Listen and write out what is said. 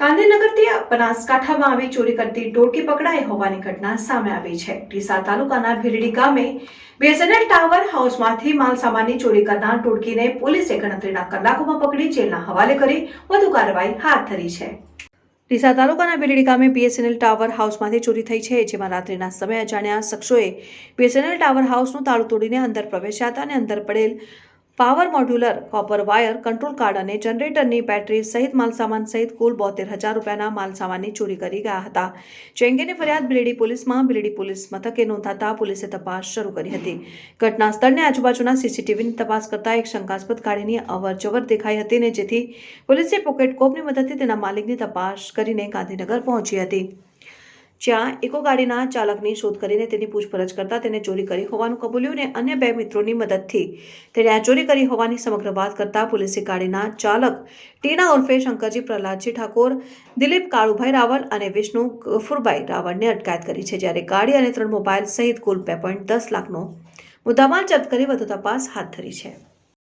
ગાંધીનગરથી બનાસકાંઠામાં આવી ચોરી કરતી ડોરકી પકડાઈ હોવાની ઘટના સામે આવી છે. ડીસા તાલુકાના ભીરડી ગામે બીએસએનએલ ટાવર હાઉસમાંથી માલ સામાનની ચોરી કરનાર ટોળકીને પોલીસે ગણતરીના કલાકોમાં પકડી જેલના હવાલે કરી વધુ કાર્યવાહી હાથ ધરી છે. ડીસા તાલુકાના ભીલડી ગામે બીએસએનએલ ટાવર હાઉસમાંથી ચોરી થઈ છે, જેમાં રાત્રિના સમયે અજાણ્યા શખ્સોએ બીએસએનએલ ટાવર હાઉસનું તાળું તોડીને અંદર પ્રવેશ્યા હતા અને અંદર પડેલ power modular copper wire control card અને જનરેટરની બેટરી સહિત માલસામાન સહિત કુલ બોતેર હજાર રૂપિયાના માલસામાનની ચોરી કરી ગયા હતા. જે અંગેની ફરિયાદ બિલેડી પોલીસમાં, બિલેડી પોલીસ મથકે નોંધાતા પોલીસે તપાસ શરૂ કરી હતી. ઘટના સ્થળને આજુબાજુના સીસીટીવીની તપાસ કરતા એક શંકાસ્પદ ગાડીની અવરજવર દેખાઈ હતી ને જેથી પોલીસે પોકેટ કોપની મદદથી તેના માલિકની તપાસ કરીને ગાંધીનગર પહોંચી હતી. જ્યાં ઇકો ગાડીના ચાલકની શોધ કરીને તેની પૂછપરછ કરતા તેને ચોરી કરી હોવાનું કબૂલ્યું અને અન્ય બે મિત્રોની મદદથી તેણે આ ચોરી કરી હોવાની સમગ્ર વાત કરતા પોલીસે ગાડીના ચાલક ટીના ઉર્ફે શંકરજી પ્રહલાદજી ઠાકોર, દિલીપ કાળુભાઈ રાવલ અને વિષ્ણુ ગફુરભાઈ રાવળને અટકાયત કરી છે. જ્યારે ગાડી અને ત્રણ મોબાઈલ સહિત કુલ બે પોઈન્ટ દસ લાખનો મુદ્દામાલ જપ્ત કરી વધુ તપાસ હાથ ધરી છે.